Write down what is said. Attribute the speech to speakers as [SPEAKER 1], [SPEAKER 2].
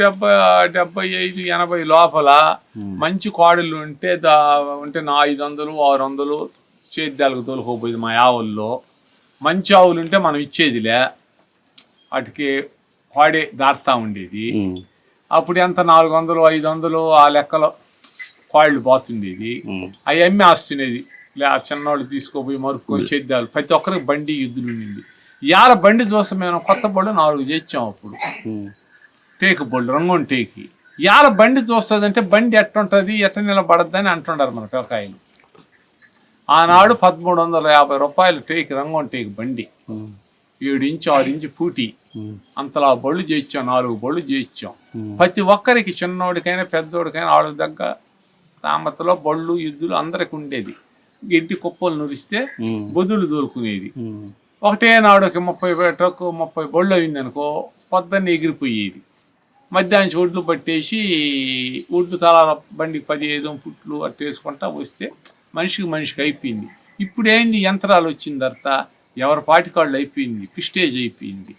[SPEAKER 1] డెబ్బై డెబ్బై ఐదు ఎనభై లోపల మంచి కోడలు ఉంటే దా ఉంటే నా ఐదు వందలు ఆరు వందలు చేద్దాలకు తోలుకోపోయేది మా ఆవుల్లో మంచి ఆవులు ఉంటే మనం ఇచ్చేదిలే. వాటికి వాడే దారుతా ఉండేది. అప్పుడు ఎంత? నాలుగు వందలు ఐదు వందలు ఆ లెక్కలో కోళ్ళు పోతుండేది. అవి అమ్మి ఆస్తునేది. లే చిన్నవాళ్ళు తీసుకోపోయి మరుపుకొని చేద్దాలు ప్రతి ఒక్కరికి బండి యుద్ధులు ఉండింది. ఇవాళ బండి చూస్తే మేము కొత్త బళ్ళు నాలుగు చేసాం అప్పుడు. టేకు బళ్ళు రంగం టేకి. ఇవాళ బండి చూస్తుందంటే బండి ఎట్టుంటుంది ఎట్ట నిలబడద్దు అని అంటుండారు మన పిల్లకాయలు ఆనాడు పదమూడు వందల యాభై రూపాయలు టేకి రంగం టేకి బండి. ఏడు ఇంచు ఆరు ఇంచు పూటి అంతలా బళ్ళు చేయించాం నాలుగు బళ్ళు చేయించాం. ప్రతి ఒక్కరికి చిన్నోడికైనా పెద్దోడికైనా వాళ్ళకి దగ్గర స్థామతలో బళ్ళు ఎద్దులు అందరికి ఉండేది. గిడ్డి కుప్పలు నురిస్తే బొదులు దొరుకునేది. ఒకటే నాడుకి ముప్పై ట్రక్ ముప్పై బళ్ళు అయింది అనుకో పొద్దున్న ఎగిరిపోయేది. మధ్యాహ్నం ఒడ్లు పట్టేసి ఒడ్లు తలాల బండి పదిహేదు పుట్లు అట్టేసుకుంటా వస్తే మనిషికి మనిషికి అయిపోయింది. ఇప్పుడు ఏంది యంత్రాలు వచ్చిన తర్వాత ఎవరి పాటికాళ్ళు అయిపోయింది పిస్టేజ్ అయిపోయింది.